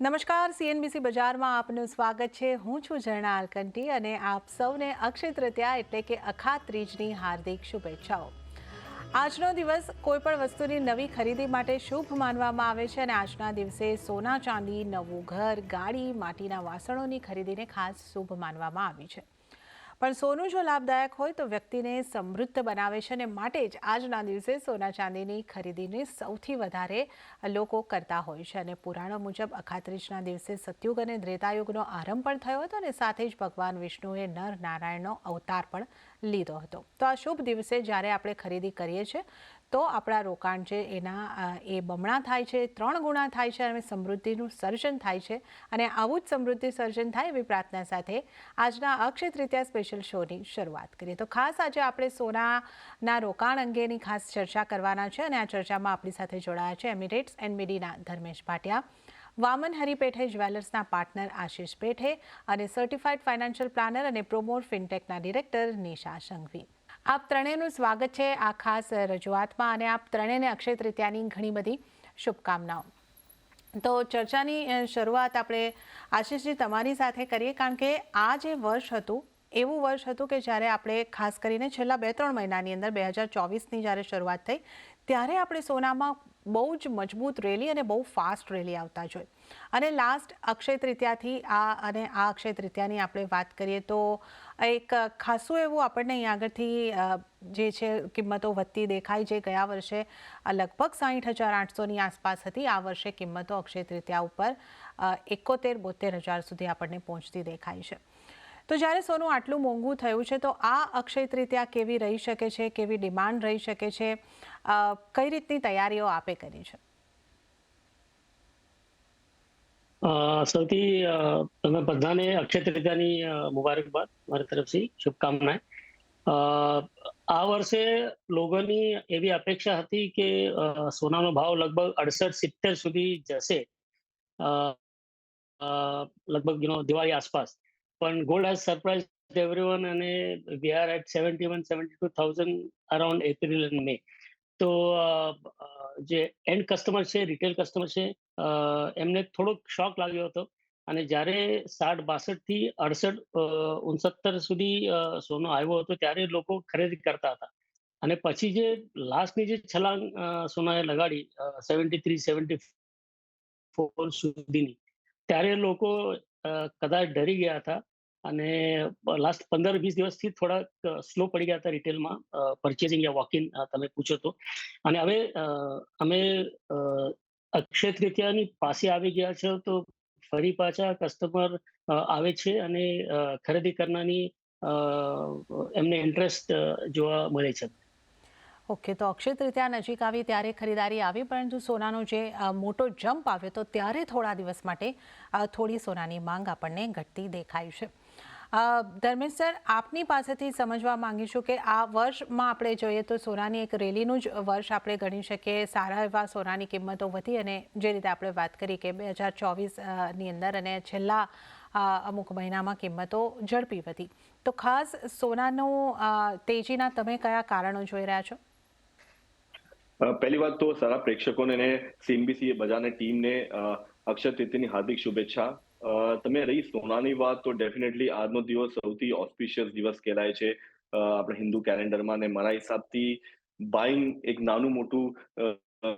નમસ્કાર સીએનબીસી બજારમાં આપનું સ્વાગત છે. હું છું ઝરણા અલકંટી અને આપ સૌને અક્ષય તૃતીયા એટલે કે અખાત ત્રીજની હાર્દિક શુભેચ્છાઓ. આજનો દિવસ કોઈપણ વસ્તુની નવી ખરીદી માટે શુભ માનવામાં આવે છે અને આજના દિવસે સોના ચાંદી, નવું ઘર, ગાડી, માટીના વાસણોની ખરીદીને ખાસ શુભ માનવામાં આવી છે. પણ સોનું જો લાભદાયક હોય તો વ્યક્તિને સમૃદ્ધ બનાવે છે અને માટે જ આજના દિવસે સોના ચાંદીની ખરીદીને સૌથી વધારે લોકો કરતા હોય છે. અને પુરાણો મુજબ અખાત્રીજના દિવસે સતયુગ અને દ્રેતાયુગનો આરંભ પણ થયો હતો અને સાથે જ ભગવાન વિષ્ણુએ નર નારાયણનો અવતાર પણ લીધો હતો. તો આ શુભ દિવસે જ્યારે આપણે ખરીદી કરીએ છીએ તો આપણા રોકાણ છે, એના એ બમણા થાય છે, ત્રણ ગુણા થાય છે અને સમૃદ્ધિનું સર્જન થાય છે અને આવું જ સમૃદ્ધિ સર્જન થાય એવી પ્રાર્થના સાથે આજના અક્ષય તૃતીયા સ્પેશિયલ શોની શરૂઆત કરીએ. તો ખાસ આજે આપણે સોનાના રોકાણ અંગેની ખાસ ચર્ચા કરવાના છે અને આ ચર્ચામાં આપણી સાથે જોડાયા છે એમિરેટ્સ એન્ડ મીડીના ધર્મેશ ભાટિયા, વામન હરિપેઠે જ્વેલર્સના પાર્ટનર આશિષ પેઠે અને સર્ટિફાઈડ ફાઇનાન્શિયલ પ્લાનર અને પ્રોમોર ફિનટેકના ડિરેક્ટર નિશા સંઘવી. આપ ત્રણેયનું સ્વાગત છે આ ખાસ રજૂઆતમાં અને આપ ત્રણેયને અક્ષય તૃતીયાની ઘણી બધી શુભકામનાઓ. તો ચર્ચાની શરૂઆત આપણે આશિષજી તમારી સાથે કરીએ કારણ કે આ જે વર્ષ હતું, એવું વર્ષ હતું કે જ્યારે આપણે ખાસ કરીને છેલ્લા બે ત્રણ મહિનાની અંદર બે હજાર ચોવીસની જ્યારે શરૂઆત થઈ, ત્યારે આપણે સોનામાં બહુ જ મજબૂત રેલી અને બહુ ફાસ્ટ રેલી આવતા જોઈ અને લાસ્ટ અક્ષય તૃતીયાથી આ અને આ અક્ષય તૃતીયાની આપણે વાત કરીએ તો એક ખાસું એવું આપણને અહીં આગળથી જે છે કિંમતો વધતી દેખાય છે. ગયા વર્ષે લગભગ સાહીઠ હજાર આઠસોની આસપાસ હતી. આ વર્ષે કિંમતો અક્ષય તૃતીયા ઉપર એકોતેર બોતેર હજાર સુધી આપણને પહોંચતી દેખાય છે. તો જ્યારે સોનું આટલું મોંઘું થયું છે તો આ અક્ષય તૃતીયા કેવી રહી શકે છે કેવી ડિમાન્ડ રહી શકે છે કઈ રીતની તૈયારીઓ આપે કરી છે? સૌથી તમે બધાને અક્ષય તૃતીયાની મુબારકબાદ મારી તરફથી શુભકામનાएं અ, આ વર્ષે લોકોની એવી અપેક્ષા હતી કે સોનાનો ભાવ લગભગ અડસઠ સિત્તેર સુધી જશે. લગભગ યુ દિવાળી આસપાસ. પણ ગોલ્ડ હેઝ સરપ્રાઇઝ એવરીવન અને we are at seventy one seventy two thousand around April and May તો જે એન્ડ કસ્ટમર છે રિટેલ કસ્ટમર છે એમને થોડોક શોક લાગ્યો હતો. અને જ્યારે સાઠ, બાસઠથી અડસઠ ઉનસત્તર સુધી સોનો આવ્યો હતો, ત્યારે લોકો ખરીદી કરતા હતા. અને પછી જે લાસ્ટની જે છલાંગ સોનાએ લગાડી સેવન્ટી થ્રી સેવન્ટી ફોર સુધીની, ત્યારે લોકો કદાચ ડરી ગયા હતા. અને લાસ્ટ પંદર વીસ દિવસથી થોડાક સ્લો પડી ગયા હતા રિટેલમાં પરચેસિંગ યા વોકિંગ તમે પૂછો તો. અને હવે અમે અક્ષય તૃતીયાની પાસે આવી ગયા છે તો ફરી પાછા કસ્ટમર આવે છે અને ખરીદી કરનારની એમને ઇન્ટરેસ્ટ જોવા મળે છે. ઓકે તો અક્ષય તૃતીયા નજીક આવી ત્યારે ખરીદારી આવી, પરંતુ સોનાનો જે મોટો જમ્પ આવ્યો તો ત્યારે થોડા દિવસ માટે થોડી સોનાની માંગ આપણને ઘટતી દેખાય છે. ધર્મેશ સર આપની પાસેથી સમજવા માંગીશું કે આ વર્ષમાં આપણે જોઈએ તો સોનાની એક રેલીનું જ વર્ષ આપણે ગણી શકીએ. સારા એવા સોનાની કિંમતો વધી અને જે રીતે આપણે વાત કરી કે બે હજાર ચોવીસની અંદર અને છેલ્લા અમુક મહિનામાં કિંમતો ઝડપી વધી. તો ખાસ સોનાનું તેજીના તમે કયા કારણો જોઈ રહ્યા છો? પહેલી વાત તો સારા પ્રેક્ષકોને અને સીએનબીસી બજારની ટીમને અક્ષય તૃતીયની હાર્દિક શુભેચ્છા. તમે રહી સોનાની વાત તો ડેફિનેટલી આજનો દિવસ સૌથી ઓસ્પિશિયસ દિવસ કહેવાય છે. આપણે હિન્દુ કેલેન્ડરમાં ને મારા હિસાબથી બાઇંગ એક નાનું મોટું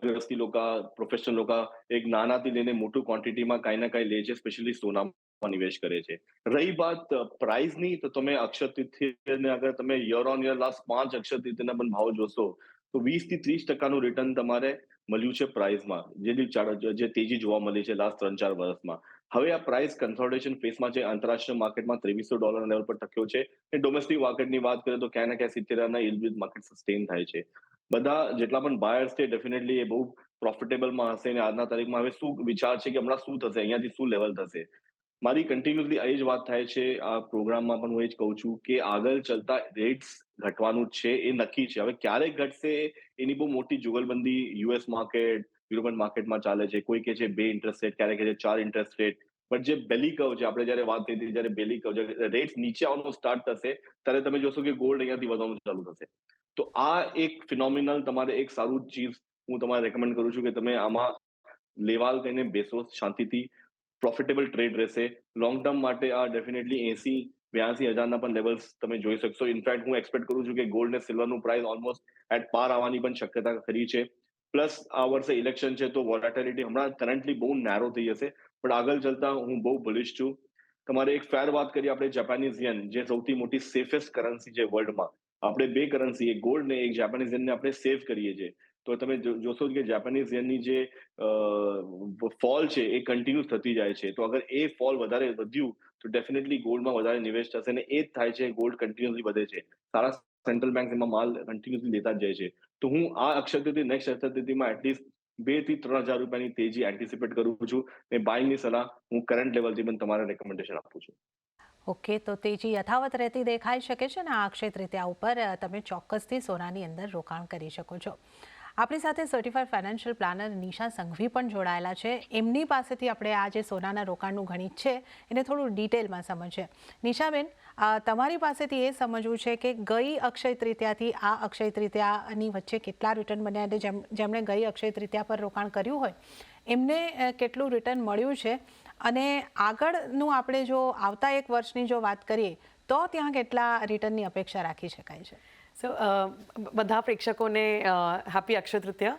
વ્યવસ્થિત લોકો પ્રોફેશનલ લોકો એક નાનાથી લઈને મોટું ક્વોન્ટિટીમાં કાંઈ ના કાંઈ લે છે સ્પેશિયલી સોનામાં નિવેશ કરે છે. રહી વાત પ્રાઇઝની તો તમે અક્ષય તૃતીયને અગર તમે યર ઓન યર લાસ્ટ પાંચ તૃતીયના પણ ભાવ જોશો, તો વીસથી ત્રીસ ટકાનું રિટર્ન તમારે મળ્યું છે પ્રાઇઝમાં જે બી જે તેજી જોવા મળી છે લાસ્ટ ત્રણ ચાર વર્ષમાં. હવે આ પ્રાઇસ કન્સોલિડેશન ફેસમાં છે આંતરરાષ્ટ્રીય માર્કેટમાં ત્રેવીસો ડોલર લેવલ પર ટક્યો છે અને ડોમેસ્ટિક માર્કેટની વાત કરીએ તો ક્યાં ને ક્યાં સિત્તેરના ઇલબિલ માર્કેટ સસ્ટેન થાય છે. બધા જેટલા પણ બાયર્સ છે ડેફિનેટલી એ બહુ પ્રોફિટેબલમાં હશે અને આજના તારીખમાં હવે શું વિચાર છે કે હમણાં શું થશે, અહીંયાથી શું લેવલ થશે? મારી કન્ટિન્યુઅસલી એ જ વાત થાય છે, આ પ્રોગ્રામમાં પણ હું એ જ કહું છું કે આગળ ચલતા રેટ્સ ઘટવાનું છે, એ નક્કી છે. હવે ક્યારે ઘટશે, એની બહુ મોટી જુગલબંધી યુએસ માર્કેટ યુરોપિયન માર્કેટમાં ચાલે છે, કોઈ કે છે બે ઇન્ટરેસ્ટ રેટ ક્યારે કે છે ચાર ઇન્ટરેસ્ટ રેટ પણ જે બેલી કવ છે, આપણે જયારે વાત કરી હતી જ્યારે બેલી કર્વ રેટ્સ નીચે આવવાનું સ્ટાર્ટ થશે, ત્યારે તમે જોશો કે ગોલ્ડ અહીંયાથી વધવાનું ચાલુ થશે. તો આ એક ફિનોમિનલ તમારે એક સારું ચીજ હું તમારે રેકમેન્ડ કરું છું કે તમે આમાં લેવાલ કહીને બેસો શાંતિથી. પ્રોફિટેબલ ટ્રેડ રહેશે. લોંગ ટર્મ માટે આ ડેફિનેટલી એસી, બ્યાસી હજારના પણ લેવલ્સ તમે જોઈ શકશો. ઇનફેક્ટ હું એક્સપેક્ટ કરું છું કે ગોલ્ડ ને સિલ્વરનું પ્રાઇસ ઓલમોસ્ટ એટ પાર આવવાની પણ શક્યતા ખરી છે. પ્લસ આ વર્ષે ઇલેક્શન છે, તો વોલેટિલિટી હમણાં કરન્ટલી બહુ નેરો થઈ જશે. પણ આગળ ચલતા હું બહુ બુલિશ છું. તમારે એક ફેર વાત કરીએ, આપણે જાપાનીઝ યન જે સૌથી મોટી સેફેસ્ટ કરન્સી છે વર્લ્ડમાં આપણે બે કરન્સી એક ગોલ્ડ ને એક જાપાનીઝ યનને આપણે સેવ કરીએ છીએ. તો તમે જોશો કે જાપાનીઝ યનની જે ફોલ છે, એ કન્ટિન્યુ થતી જાય છે. તો અગર એ ફોલ વધારે વધ્યું, તો ડેફિનેટલી ગોલ્ડમાં વધારે નિવેશ થશે અને એ જ થાય છે ગોલ્ડ કન્ટિન્યુઅસલી વધે છે. સારા સેન્ટ્રલ બેંક એમાં માલ કન્ટિન્યુઅસલી લેતા જ જાય છે. તો હું આ અક્ષય તિથિ નેક્સ્ટ અક્ષય તિથિમાં એટલીસ્ટ બેથી ત્રણ હજાર રૂપિયાની તેજી એન્ટિસિપેટ કરું છું ને બાઇંગની સલાહ હું કરંટ લેવલથી પણ તમારે રેકમેન્ડેશન આપું છું. ઓકે તો તેજી યથાવત રહેતી દેખાઈ શકે છે ને આ અક્ષય તૃતીયા ઉપર તમે ચોક્કસથી સોનાની અંદર રોકાણ કરી શકો છો. આપણી સાથે certified financial planner Nisha Sanghvi પણ જોડાયેલા છે. એમની પાસેથી આપણે આ જે સોનાના રોકાણનું ગણિત છે, એને થોડું ડિટેલમાં સમજીએ. નિશાબેન તમારી પાસેથી એ સમજવું છે કે ગઈ અક્ષય તૃતીયાથી આ અક્ષય તૃતીયાની વચ્ચે કેટલા રિટર્ન બન્યા અને જેમ, જેમણે ગઈ અક્ષય તૃતીયા પર રોકાણ કર્યું હોય, એમને કેટલું રિટર્ન મળ્યું છે અને આગળનું આપણે જો આવતા એક વર્ષની જો વાત કરીએ, તો ત્યાં કેટલા રિટર્નની અપેક્ષા રાખી શકાય છે? સો બધા પ્રેક્ષકોને હેપી અક્ષય તૃતીય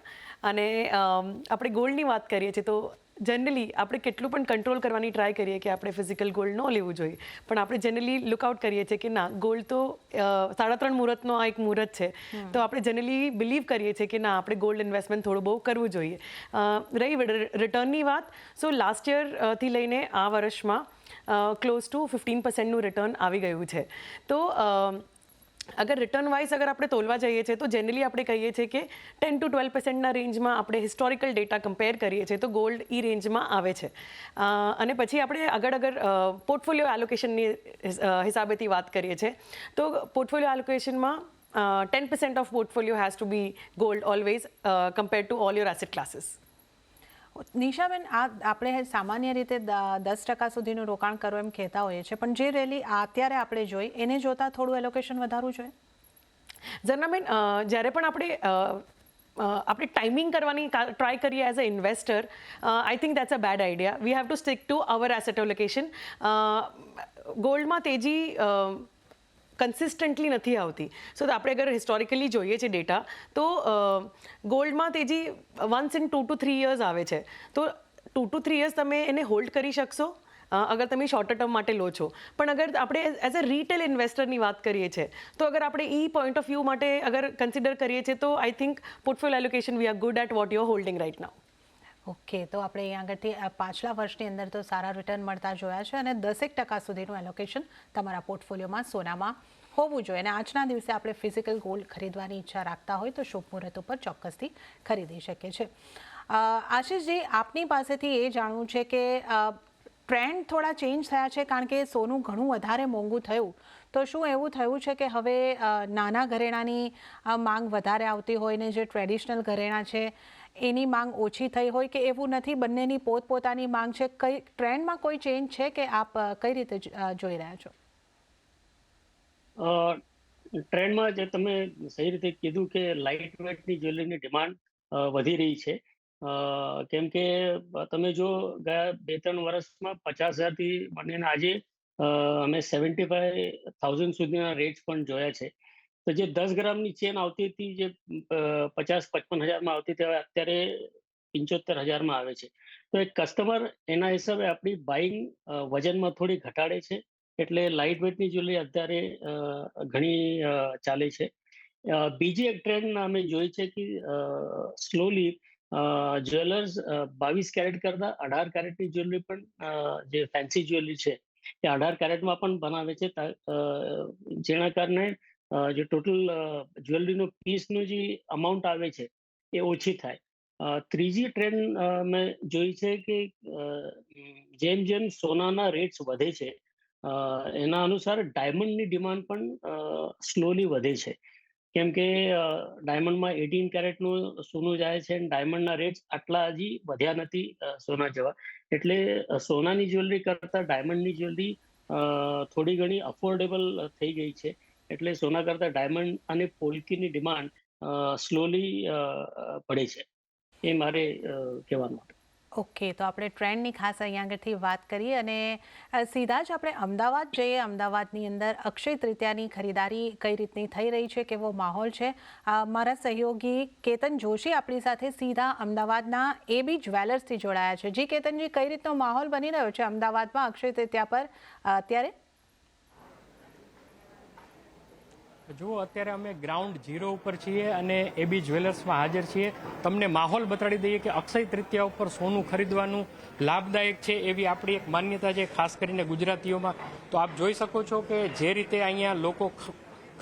અને આપણે ગોલ્ડની વાત કરીએ છીએ તો જનરલી આપણે કેટલું પણ કંટ્રોલ કરવાની ટ્રાય કરીએ કે આપણે ફિઝિકલ ગોલ્ડ ન લેવું જોઈએ. પણ આપણે જનરલી લુકઆઉટ કરીએ છીએ કે ના ગોલ્ડ તો સાડા ત્રણ મુહૂર્તનો આ એક મુહૂર્ત છે. તો આપણે જનરલી બિલીવ કરીએ છીએ કે ના આપણે ગોલ્ડ ઇન્વેસ્ટમેન્ટ થોડું બહુ કરવું જોઈએ. રહી રિટર્નની વાત. સો લાસ્ટ યરથી લઈને આ વર્ષમાં ક્લોઝ ટુ ફિફ્ટીન પર્સન્ટનું રિટર્ન આવી ગયું છે. તો અગર રિટર્ન વાઇઝ અગર આપણે તોલવા જઈએ છીએ, તો જનરલી આપણે કહીએ છીએ કે ટેન ટુ ટ્વેલ્વ પર્સન્ટના રેન્જમાં આપણે હિસ્ટોરિકલ ડેટા કમ્પેર કરીએ છીએ, તો ગોલ્ડ એ રેન્જમાં આવે છે. અને પછી આપણે આગળ અગર પોર્ટફોલિયો એલોકેશનની હિસાબેથી વાત કરીએ છીએ, તો portfolio એલોકેશનમાં ten percent of portfolio has to be gold always compare to all your asset classes નિશાબેન, આ આપણે સામાન્ય રીતે દસ ટકા સુધીનું રોકાણ કરો એમ કહેતા હોઈએ છીએ, પણ જે રેલી અત્યારે આપણે જોઈ, એને જોતા થોડું એલોકેશન વધારવું જોઈએ? ઝરનાબેન જ્યારે પણ આપણે આપણે ટાઈમિંગ કરવાની ટ્રાય કરીએ as a investor I think that's a bad idea we have to stick to our asset allocation ગોલ્ડમાં તેજી કન્સિસ્ટન્ટલી નથી આવતી. સો આપણે અગર હિસ્ટોરિકલી જોઈએ છે ડેટા તો ગોલ્ડમાં તેજી once in two two three years આવે છે. તો ટુ ટુ થ્રી યર્સ તમે એને હોલ્ડ કરી શકશો અગર તમે શોર્ટર ટર્મ માટે લો છો. પણ અગર આપણે એઝ અ રિટેલ ઇન્વેસ્ટરની વાત કરીએ છીએ તો અગર આપણે ઈ પોઈન્ટ ઓફ વ્યૂ માટે અગર કન્સિડર કરીએ છીએ તો I think portfolio allocation we are good at what you holding right now okay, તો આપણે અહીં આગળથી પાછલા વર્ષની અંદર તો સારા રિટર્ન મળતા જોયા છે અને દસેક ટકા સુધીનું એલોકેશન તમારા પોર્ટફોલિયોમાં સોનામાં હોવું જોઈએ. અને આજના દિવસે આપણે ફિઝિકલ ગોલ્ડ ખરીદવાની ઈચ્છા રાખતા હોય તો શુભ મુહૂર્ત ઉપર ચોક્કસથી ખરીદી શકીએ છીએ. આશીષજી, આપની પાસેથી એ જાણવું છે કે ટ્રેન્ડ થોડા ચેન્જ થયા છે કારણ કે સોનું ઘણું વધારે મોંઘું થયું. તો શું એવું થયું છે કે હવે નાના ઘરેણાની માંગ વધારે આવતી હોય ને જે ટ્રેડિશનલ ઘરેણાં છે એની માંગ ઓછી થઈ હોય કે એવું નથી? બંનેની પોતપોતાની માંગ છે. કઈ ટ્રેન્ડમાં કોઈ ચેન્જ છે કે આપ કઈ રીતે જોઈ રહ્યા છો? ટ્રેન્ડમાં જે તમે સહી રીતે કીધું કે લાઇટ વેટની જ્વેલરીની ડિમાન્ડ વધી રહી છે. કેમ કે તમે જો ગયા બે ત્રણ વર્ષમાં પચાસ હજારથી માંડીને આજે અમે સેવન્ટી ફાઈવ થાઉઝન્ડ સુધીના રેટ્સ પણ જોયા છે. તો જે દસ ગ્રામની ચેન આવતી હતી, જે પચાસ પચપન હજારમાં આવતી હતી, હવે અત્યારે પંચોતેર હજારમાં આવે છે. તો એક કસ્ટમર એના હિસાબે આપણી બાઇંગ વજનમાં થોડી ઘટાડે છે. એટલે લાઇટ વેટની જ્વેલરી અત્યારે ઘણી ચાલે છે. બીજી એક ટ્રેન્ડ અમે જોઈ છે કે સ્લોલી જ્વેલર્સ બાવીસ કેરેટ કરતા અઢાર કેરેટની જ્વેલરી પણ જે ફેન્સી જ્વેલરી છે, એ અઢાર કેરેટમાં પણ બનાવે છે. જેના કારણે જે ટોટલ જ્વેલરીનો પીસનું જે અમાઉન્ટ આવે છે, એ ઓછી થાય. ત્રીજી ટ્રેન્ડ મેં જોઈ છે કે જેમ જેમ સોનાના રેટ્સ વધે છે એના અનુસાર ડાયમંડની ડિમાન્ડ પણ સ્લોલી વધે છે. કેમ કે ડાયમંડમાં એટીન કેરેટનું સોનું જાય છે અને ડાયમંડના રેટ્સ આટલા હજી વધ્યા નથી સોના જેવા. એટલે સોનાની જ્વેલરી કરતાં ડાયમંડની જ્વેલરી થોડી ઘણી અફોર્ડેબલ થઈ ગઈ છે. એટલે સોના કરતાં ડાયમંડ અને પોલકીની ડિમાન્ડ સ્લોલી પડે છે. એ મારે કહેવાનું હતું. ઓકે તો આપણે ટ્રેન્ડની ખાસ અહીંયા આગળથી વાત કરીએ અને સીધા જ આપણે અમદાવાદ જઈએ. અમદાવાદની અંદર અક્ષય તૃતીયાની ખરીદારી કઈ રીતની થઈ રહી છે, કેવો માહોલ છે? મારા સહયોગી કેતન જોશી આપણી સાથે સીધા અમદાવાદના એબી જ્વેલર્સથી જોડાયા છે. જી કેતનજી, કઈ રીતનો માહોલ બની રહ્યો છે અમદાવાદમાં અક્ષય તૃતીયા પર? અત્યારે? જુઓ, અત્યારે અમે ગ્રાઉન્ડ ઝીરો ઉપર છીએ અને એબી જ્વેલર્સમાં હાજર છીએ. તમને માહોલ બતાડી દઈએ કે અક્ષય તૃતીયા ઉપર સોનું ખરીદવાનું લાભદાયક છે એવી આપણી એક માન્યતા છે, ખાસ કરીને ગુજરાતીઓમાં. તો આપ જોઈ શકો છો કે જે રીતે અહીંયા લોકો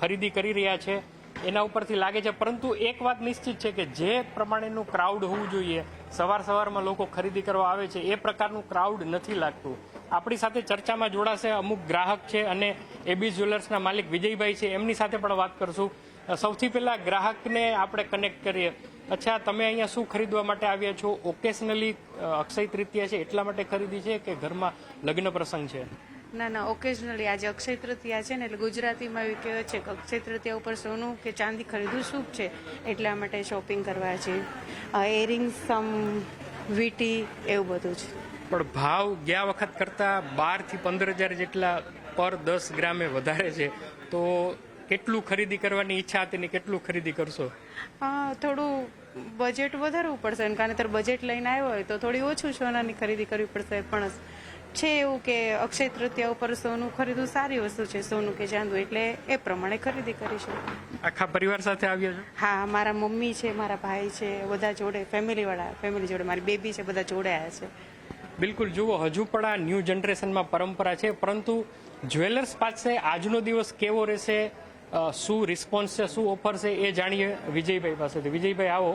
ખરીદી કરી રહ્યા છે, એના ઉપરથી લાગે છે. પરંતુ એક વાત નિશ્ચિત છે કે જે પ્રમાણેનું ક્રાઉડ હોવું જોઈએ, સવાર સવારમાં લોકો ખરીદી કરવા આવે છે, એ પ્રકારનું ક્રાઉડ નથી લાગતું. આપણી સાથે ચર્ચામાં જોડાશે અમુક ગ્રાહક છે અને એબી જ્વેલર્સના માલિક વિજયભાઈ છે. એમની સાથે પણ વાત કરશું. સૌથી પહેલા ગ્રાહકને આપણે કનેક્ટ કરીએ. અચ્છા, તમે અહીંયા શું ખરીદવા માટે આવ્યા છો? ઓકેશનલી અક્ષય તૃતીયા છે. એટલા માટે ખરીદી છે કે ઘરમાં લગ્ન પ્રસંગ છે? ના ના ઓકેશનલી આજે અક્ષય તૃતીયા છે ને એટલે ગુજરાતીમાં એવું કહેવાય છે કે અક્ષય તૃતીયા ઉપર સોનું કે ચાંદી ખરીદવું શુભ છે. એટલા માટે શોપિંગ કરવા છે. એરિંગ્સ સમ વીટી, એવું બધું છે. પણ ભાવ ગયા વખત કરતા બારથી પંદર હજાર જેટલા પર દસ ગ્રામે વધારે છે. તો કેટલું ખરીદી કરવાની ઈચ્છા હતી ને કેટલું ખરીદી કરશો? થોડું બજેટ વધારવું પડશે કારણ કે બજેટ લઈને આવ્યો હોય તો થોડી ઓછું સોનાની ખરીદી કરવી પડશે. પણ છે એવું કે અક્ષય તૃતીયા ઉપર સોનું ખરીદવું સારી વસ્તુ છે સોનું કે ચાંદુ એટલે એ પ્રમાણે ખરીદી કરીશું આખા પરિવાર સાથે આવ્યા છો? હા મારા મમ્મી છે મારા ભાઈ છે બધા જોડે ફેમિલી વાળા ફેમિલી જોડે મારી બેબી છે બધા જોડે આવ્યા છે. બિલકુલ, જુઓ, હજુ પણ આ ન્યૂ જનરેશનમાં પરંપરા છે, પરંતુ જ્વેલર્સ પાસે આજનો દિવસ કેવો રહેશે શું રિસ્પોન્સ છે, શું ઓફર છે, એ જાણીએ વિજયભાઈ પાસેથી. વિજયભાઈ, આવો.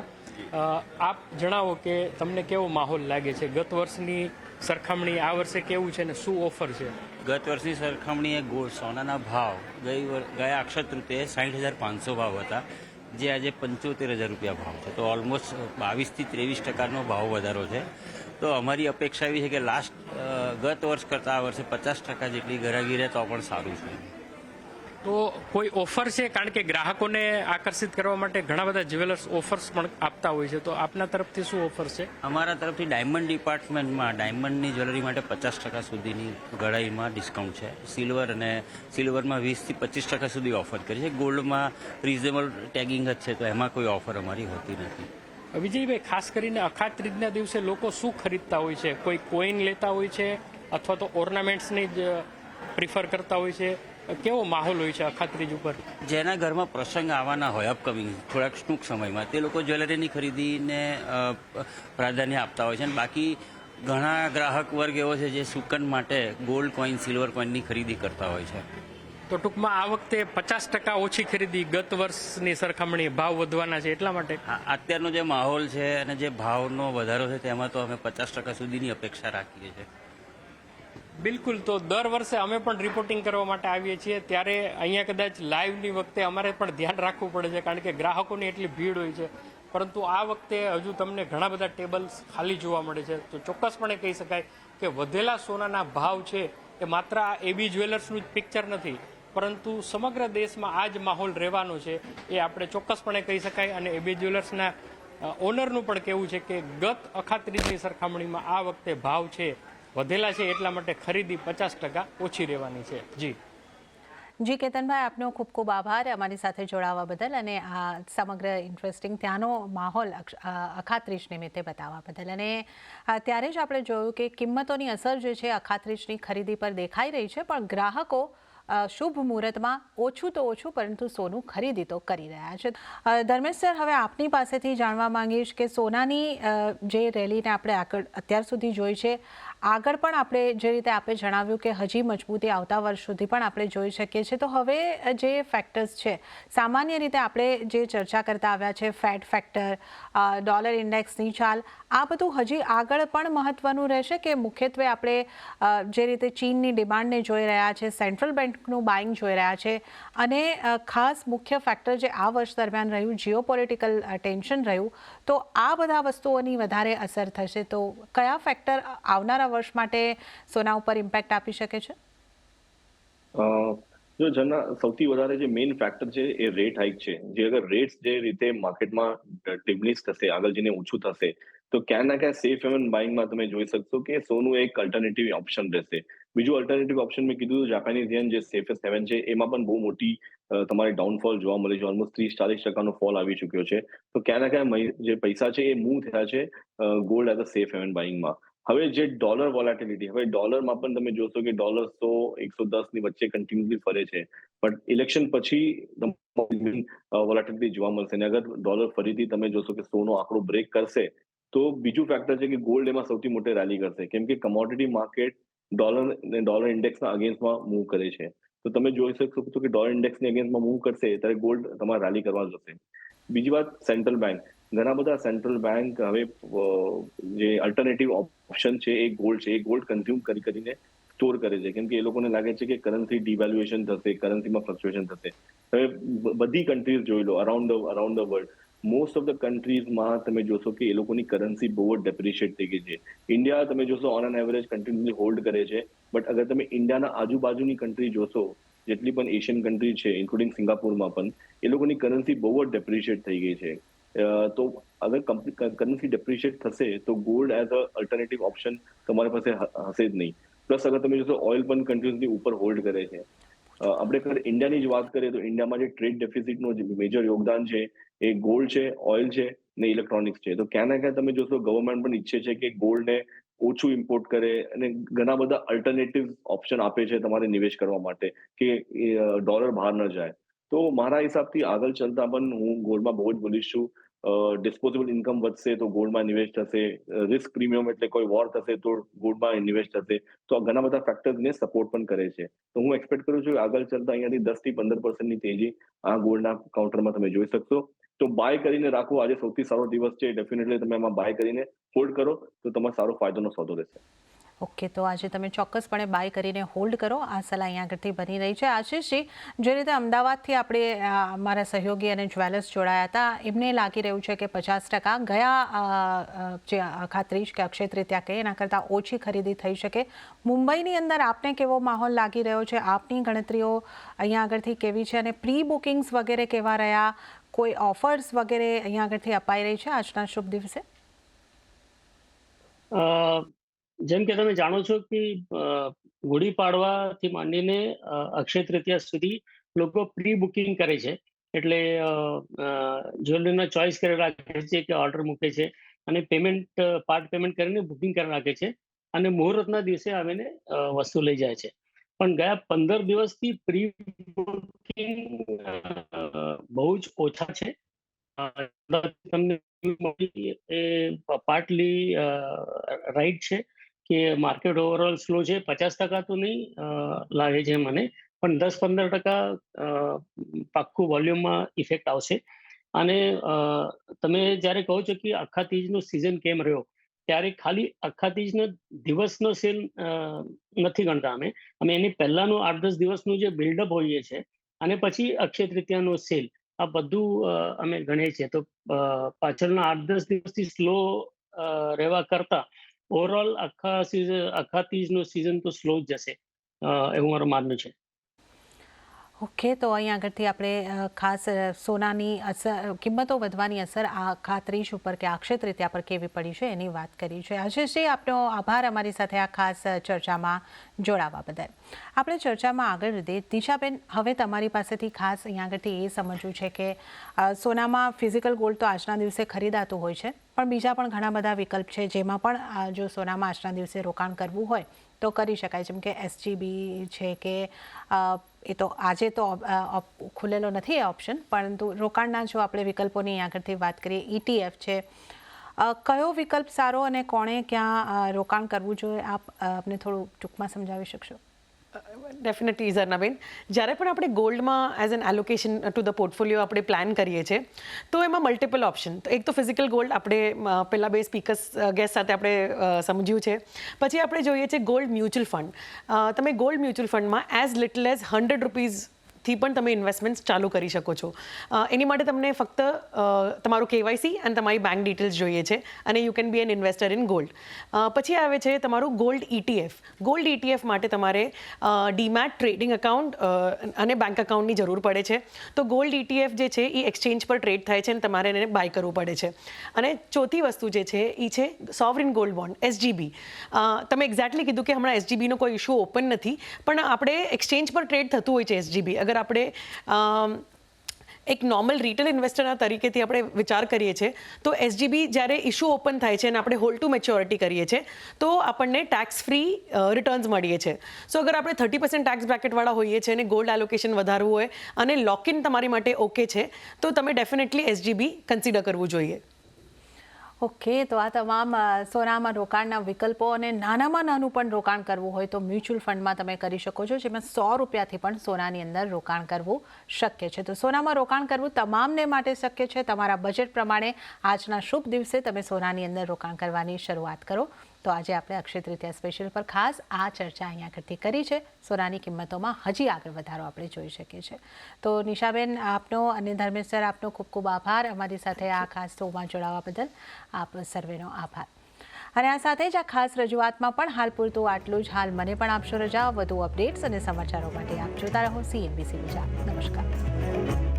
આપ જણાવો કે તમને કેવો માહોલ લાગે છે? ગત વર્ષની સરખામણી આ વર્ષે કેવું છે ને શું ઓફર છે? ગત વર્ષની સરખામણીએ ગોળ સોનાના ભાવ ગઈ ગયા અક્ષય તૃતીયે સાઠ હજાર પાંચસો ભાવ હતા, જે આજે પંચોતેર હજાર રૂપિયા ભાવ છે. તો ઓલમોસ્ટ બાવીસથી ત્રેવીસ ટકાનો ભાવ વધારો છે. તો અમારી અપેક્ષા એવી છે કે લાસ્ટ ગત વર્ષ કરતાં આ વર્ષે પચાસ ટકા જેટલી ગરાગી રહે તો પણ સારું છે. તો કોઈ ઓફર છે? કારણ કે ગ્રાહકોને આકર્ષિત કરવા માટે ઘણા બધા જ્વેલર્સ ઓફર્સ પણ આપતા હોય છે. તો આપના તરફથી શું ઓફર છે? અમારા તરફથી ડાયમંડ ડિપાર્ટમેન્ટમાં ડાયમંડની જ્વેલરી માટે પચાસ ટકા સુધીની ગળાઈમાં ડિસ્કાઉન્ટ છે. સિલ્વર અને સિલ્વરમાં વીસથી પચીસ ટકા સુધી ઓફર કરી છે. ગોલ્ડમાં રિઝનેબલ ટેગિંગ જ છે તો એમાં કોઈ ઓફર અમારી હોતી નથી. વિજયભાઈ ખાસ કરીને અખાત ત્રીજના દિવસે લોકો શું ખરીદતા હોય છે? કોઈ કોઈન લેતા હોય છે અથવા તો ઓર્નામેન્ટ્સની જ પ્રિફર કરતા હોય છે? કેવો માહોલ હોય છે અખાત ત્રીજ ઉપર? જેના ઘરમાં પ્રસંગ આવવાના હોય અપકમિંગ થોડાક ટૂંક સમયમાં, તે લોકો જ્વેલરીની ખરીદીને પ્રાધાન્ય આપતા હોય છે અને બાકી ઘણા ગ્રાહક વર્ગ એવો છે જે સુકન માટે ગોલ્ડ કોઈન સિલ્વર કોઈનની ખરીદી કરતા હોય છે. તો ટૂંકમાં આ વખતે પચાસ ટકા ઓછી ખરીદી ગત વર્ષની સરખામણી ભાવ વધવાના છે એટલા માટે? અત્યારનો જે માહોલ છે અને જે ભાવનો વધારો છે તેમાં તો અમે પચાસ ટકા સુધીની અપેક્ષા રાખીએ છીએ. બિલકુલ તો દર વર્ષે અમે પણ રિપોર્ટિંગ કરવા માટે આવીએ છીએ. ત્યારે અહીંયા કદાચ લાઈવની વખતે અમારે પણ ધ્યાન રાખવું પડે છે કારણ કે ગ્રાહકોની એટલી ભીડ હોય છે. પરંતુ આ વખતે હજુ તમને ઘણા બધા ટેબલ્સ ખાલી જોવા મળે છે. તો ચોક્કસપણે કહી શકાય કે વધેલા સોનાના ભાવ છે એ માત્ર આ એબી જ્વેલર્સનું જ પિક્ચર નથી. પરંતુ સમગ્ર દેશમાં આ જ માહોલ રહેવાનો છે એ આપણે ચોક્કસપણે કહી શકાય અને એબી જ્વેલર્સના ઓનરનું પણ કહેવું છે કે ગત અખાત્રીજની સરખામણીમાં આ વખતે ભાવ છે, વધેલા છે એટલા માટે ખરીદી પચાસ ટકા ઓછી રહેવાની છે. જી. જી, કેતનભાઈ, આપનો ખૂબ ખૂબ આભાર અમારી સાથે જોડાવા બદલ અને આ સમગ્ર ઇન્ટરેસ્ટિંગ ત્યાંનો માહોલ અખાત્રીજ નિમિત્તે બતાવવા બદલ. અને ત્યારે જ આપણે જોયું કે કિંમતોની અસર જે છે, અખાત્રીજની ખરીદી પર દેખાઈ રહી છે, પણ ગ્રાહકો શુભ મુહૂર્તમાં ઓછું તો ઓછું, પરંતુ સોનું ખરીદી તો કરી રહ્યા છે. ધર્મેશ સર, હવે આપની પાસેથી જાણવા માંગીશ કે સોનાની જે રેલીને આપણે આગળ અત્યાર સુધી જોઈ છે આગળ પણ આપણે જે રીતે આપે જણાવ્યું કે હજી મજબૂતી આવતા વર્ષ સુધી પણ આપણે જોઈ શકીએ છીએ. તો હવે જે ફેક્ટર્સ છે, સામાન્ય રીતે આપણે જે ચર્ચા કરતા આવ્યા છે ફેટ ફેક્ટર ડોલર ઇન્ડેક્સની ચાલ, આ બધું હજી આગળ પણ મહત્વનું રહેશે કે મુખ્યત્વે આપણે જે રીતે ચીનની ડિમાન્ડને જોઈ રહ્યા છે સેન્ટ્રલ બેંકનું બાઇંગ જોઈ રહ્યા છે અને ખાસ મુખ્ય ફેક્ટર જે આ વર્ષ દરમિયાન રહ્યું જીઓપોલિટિકલ ટેન્શન રહ્યું, તો આ બધા વસ્તુઓની વધારે અસર થશે. તો કયા ફેક્ટર આવનારા વર્ષ માટે સોના ઉપર ઇમ્પેક્ટ આપી શકે છે? જો જેના સૌથી વધારે જે મેઇન ફેક્ટર છે એ રેટ હાઇક છે. જે અગર રેટ્સ જે રીતે માર્કેટમાં ડિમિનિશ થશે આગળ જઈને ઓછું થશે, તો ક્યાં ના ક્યાં સેફ હેવન બાઇંગમાં તમે જોઈ શકશો કે સોનું એક અલ્ટરનેટિવ ઓપ્શન રહેશે. બીજું અલ્ટરનેટિવ ઓપ્શન મેં કીધું જાપાનીઝ યેન જે સેફેસ્ટ હેવન છે, એમાં પણ બહુ મોટી તમારે તમારી ડાઉનફોલ જોવા મળે છે. ઓલમોસ્ટ ત્રીસ ચાલીસ ટકાનો ફોલ આવી ચુક્યો છે. તો ક્યાં ના ક્યાં જે પૈસા છે એ મૂવ થયા છે gold as a safe haven બાઇંગમાં હવે જે ડોલર વોલેટિલિટી હવે ડોલરમાં પણ તમે જોશો કે ડોલર સો, એકસો દસની વચ્ચે કન્ટિન્યુઅસલી ફરે છે. બટ ઇલેક્શન પછી વોલેટિલિટી જોવા મળશે. અને અગર ડોલર ફરીથી તમે જોશો કે સોનો આંકડો બ્રેક કરશે, તો બીજું ફેક્ટર છે કે ગોલ્ડ એમાં સૌથી મોટી રેલી કરશે. કેમ કે કમોડિટી માર્કેટ ડોલર ને ડોલર ઇન્ડેક્સના અગેન્સ્ટમાં મૂવ કરે છે. તો તમે જોઈ શકશો કે ડોલર ઇન્ડેક્સની અગેન્સ્ટમાં મૂવ કરશે, ત્યારે ગોલ્ડ તમારે રેલી કરવા જશે બીજી વાત સેન્ટ્રલ બેંક ઘણા બધા સેન્ટ્રલ બેંક હવે જે અલ્ટરનેટિવ ઓપ્શન છે એ ગોલ્ડ છે, એ ગોલ્ડ કન્ઝ્યુમ કરી કરીને સ્ટોર કરે છે. કેમ કે એ લોકોને લાગે છે કે કરન્સી ડિવેલ્યુએશન થશે કરન્સીમાં ફ્લક્ચ્યુએશન થશે. હવે બધી કન્ટ્રીઝ જોઈ લો around around the world most of the કન્ટ્રીઝમાં તમે જોશો કે એ લોકોની કરન્સી બહુ જ ડેપ્રિશિએટ થઈ ગઈ છે. ઇન્ડિયા તમે જોશો on an average continuously hold કરે છે. બટ અગર તમે ઇન્ડિયાના આજુબાજુની કન્ટ્રી જોશો, જેટલી પણ એશિયન કન્ટ્રી છે ઇન્ક્લુડિંગ સિંગાપુરમાં પણ, એ લોકોની કરન્સી બહુ જ ડેપ્રિશિએટ થઈ ગઈ છે. તો અગર કરન્સી ડેપ્રિશિએટ થશે, તો gold as a alternative option તમારી પાસે હશે જ નહીં. પ્લસ અગર તમે જોશો, ઓઇલ પણ કન્ટિન્યુઅસલી ઉપર હોલ્ડ કરે છે. આપણે ખરેખર ઇન્ડિયાની જ વાત કરીએ, તો ઇન્ડિયામાં જે ટ્રેડ ડેફિસિટનું જે મેજર યોગદાન છે, એ ગોલ્ડ છે, ઓઇલ છે, ને ઇલેક્ટ્રોનિક્સ છે. તો ક્યાં ના ક્યાં તમે જોશો ગવર્મેન્ટ પણ ઈચ્છે છે કે ગોલ્ડને ઓછું ઇમ્પોર્ટ કરે અને ઘણા બધા અલ્ટરનેટિવ ઓપ્શન આપે છે તમારે નિવેશ કરવા માટે, કે ડોલર બહાર ન જાય. તો મારા હિસાબથી આગળ ચાલતા પણ હું ગોલ્ડમાં બહુ જ બોલીશ છું. ડિસ્પોઝેબલ ઇન્કમ વધશે તો ગોલ્ડમાં નિવેશ થશે. રિસ્ક પ્રીમિયમ એટલે કોઈ વોર થશે તો ગોલ્ડમાં ઇન્વેસ્ટ થશે. તો આ ઘણા બધા ફેક્ટર્સને સપોર્ટ પણ કરે છે. તો હું એક્સપેક્ટ કરું છું આગળ ચાલતા અહીંયાથી દસથી પંદર પર્સન્ટની તેજી આ ગોલ્ડના કાઉન્ટરમાં તમે જોઈ શકશો. તો બાય કરીને રાખો. આજે સૌથી સારો દિવસ છે. ડેફિનેટલી તમે એમાં બાય કરીને હોલ્ડ કરો. તો તમારે સારો ફાયદોનો સોદો રહેશે. ઓકે, તો આજે તમે ચોક્કસપણે બાય કરીને હોલ્ડ કરો. આ સલાહ અહીંયા આગળથી બની રહી છે. આશીષજી, જે રીતે અમદાવાદથી આપણે અમારા સહયોગી અને જ્વેલર્સ જોડાયા હતા, એમને લાગી રહ્યું છે કે પચાસ ટકા ગયા જે ખાતરી કે અક્ષય તૃતીયા કહે એના કરતાં ઓછી ખરીદી થઈ શકે. મુંબઈની અંદર આપને કેવો માહોલ લાગી રહ્યો છે? આપની ગણતરીઓ અહીંયા આગળથી કેવી છે? અને પ્રી બુકિંગ્સ વગેરે કેવા રહ્યા? કોઈ ઓફર્સ વગેરે અહીંયા આગળથી અપાઈ રહી છે આજના શુભ દિવસે? જેમ કે તમે જાણો છો કે ગુડી પાડવાથી માંડીને અક્ષય તૃતીયા સુધી લોકો પ્રી બુકિંગ કરે છે. એટલે જ્વેલરીના ચોઇસ કરી રાખે છે કે ઓર્ડર મૂકે છે અને પેમેન્ટ પાર્ટ પેમેન્ટ કરીને બુકિંગ કરી રાખે છે અને મુહૂર્તના દિવસે આવીને વસ્તુ લઈ જાય છે. પણ ગયા પંદર દિવસથી પ્રી બુકિંગ બહુ જ ઓછા છે. તમને પાર્ટલી રાઈટ છે. કે માર્કેટ ઓવરઓલ સ્લો છે, પચાસ ટકા તો નહીં લાગે છે મને. પણ દસ પંદર ટકા પાક્કું વોલ્યુમમાં ઇફેક્ટ આવશે. અને તમે જ્યારે કહો છો કે આખા તીજનો સિઝન કેમ રહ્યો, ત્યારે ખાલી આખા તીજનો દિવસનો સેલ નથી ગણતા અમે. અમે એની પહેલાનું આઠ દસ દિવસનું જે બિલ્ડઅપ હોઈએ છે, અને પછી અક્ષય તૃતીયાનો સેલ આ બધું અમે ગણીએ છીએ. તો પાછળના આઠ દસ દિવસથી સ્લો રહેવા કરતા ઓવરઓલ આખા સિઝન આખા તીજનો સિઝન તો સ્લો જ જશે. એવું મારું માનવું છે. ઓકે તો અહીં આગળથી આપણે ખાસ સોનાની અસર કિંમતો વધવાની અસર આ ખાતરીશ ઉપર કે અક્ષય તૃતીયા પર કેવી પડી છે એની વાત કરી છે. આશીષજી આપનો આભાર અમારી સાથે આ ખાસ ચર્ચામાં જોડાવા બદલ. આપણે ચર્ચામાં આગળ વધીએ. દિશાબેન, હવે તમારી પાસેથી ખાસ અહીંયા આગળથી એ સમજવું છે કે સોનામાં ફિઝિકલ ગોલ્ડ તો આજના દિવસે ખરીદાતું હોય છે. પણ બીજા પણ ઘણા બધા વિકલ્પ છે જેમાં પણ જો સોનામાં આજના દિવસે રોકાણ કરવું હોય, તો કરી શકાય. જેમ કે એસજીબી છે કે એ તો આજે તો ખુલેલો નથી એ ઓપ્શન પરંતુ રોકાણના જો આપણે વિકલ્પોની આગળથી વાત કરીએ ઈટીએફ છે. કયો વિકલ્પ સારો અને કોણે ક્યાં રોકાણ કરવું જોઈએ, આપ આપને થોડું ટૂંકમાં સમજાવી શકશો? ડેફિનેટલી ઝરનાબેન જ્યારે પણ આપણે ગોલ્ડમાં as an allocation to the portfolio આપણે પ્લાન કરીએ છીએ, તો એમાં મલ્ટિપલ ઓપ્શન તો એક તો ફિઝિકલ ગોલ્ડ આપણે પહેલાં બે સ્પીકર્સ ગેસ સાથે આપણે સમજ્યું છે. પછી આપણે જોઈએ છીએ ગોલ્ડ મ્યુચ્યુઅલ ફંડ તમે ગોલ્ડ મ્યુચ્યુઅલ ફંડમાં as little as hundred rupees થી પણ તમે ઇન્વેસ્ટમેન્ટ્સ ચાલુ કરી શકો છો. એની માટે તમને ફક્ત તમારું કેવાયસી અને તમારી બેંક ડિટેલ્સ જોઈએ છે અને you can be an investor in gold પછી આવે છે તમારું ગોલ્ડ ઇટીએફ ગોલ્ડ ઇટીએફ માટે તમારે ડીમેટ ટ્રેડિંગ એકાઉન્ટ અને બેંક એકાઉન્ટની જરૂર પડે છે. તો ગોલ્ડ ઇટીએફ જે છે એ એક્સચેન્જ પર ટ્રેડ થાય છે અને તમારે એને બાય કરવું પડે છે. અને ચોથી વસ્તુ જે છે એ છે સોવરિન ગોલ્ડ બોન્ડ એસજીબી તમે એક્ઝેક્ટલી કીધું કે હમણાં એસજીબીનો કોઈ ઇશ્યુ ઓપન નથી, પણ આપણે એક્સચેન્જ પર ટ્રેડ થતું હોય છે એસજીબી અગર આપણે અમ, એક નોર્મલ રિટેલ ઇન્વેસ્ટરના તરીકેથી આપણે વિચાર કરીએ છીએ તો એસજીબી જ્યારે ઇશ્યુ ઓપન થાય છે અને આપણે હોલ્ડ ટુ મેચ્યોરિટી કરીએ છીએ તો આપણને ટેક્સ ફ્રી રિટર્ન્સ મળીએ છીએ સો અગર આપણે થર્ટી પર્સન્ટ ટેક્સ બ્રેકેટવાળા હોઈએ છીએ અને ગોલ્ડ એલોકેશન વધારવું હોય અને લોક ઇન તમારી માટે ઓકે છે તો તમે ડેફિનેટલી એસજીબી કન્સિડર કરવું જોઈએ. ઓકે, તો આ તમામ સોનામાં રોકાણના વિકલ્પો અને નાનામાં નાનું પણ રોકાણ કરવું હોય તો મ્યુચ્યુઅલ ફંડમાં તમે કરી શકો છો, જેમાં સો રૂપિયાથી પણ સોનાની અંદર રોકાણ કરવું શક્ય છે. તો સોનામાં રોકાણ કરવું તમામને માટે શક્ય છે. તમારા બજેટ પ્રમાણે આજના શુભ દિવસે તમે સોનાની અંદર રોકાણ કરવાની શરૂઆત કરો. તો આજે આપણે અક્ષય તૃતીયા સ્પેશિયલ પર ખાસ આ ચર્ચા અહીંયા કરતી કરી છે. સોનાની કિંમતોમાં હજી આગળ વધારો આપણે જોઈ શકીએ છીએ. તો નિશાબેન આપનો અને ધર્મેશ સર આપનો ખૂબ ખૂબ આભાર. અમારી સાથે આ ખાસ શોમાં જોડાવા બદલ આપ સર્વેનો આભાર. અને આ સાથે જ આ ખાસ રજૂઆતમાં પણ હાલ પૂરતું આટલું જ. હાલ મને પણ આપશો રજા. વધુ અપડેટ્સ અને સમાચારો માટે આપ જોતા રહો. સીએનબીસી બીજા. નમસ્કાર.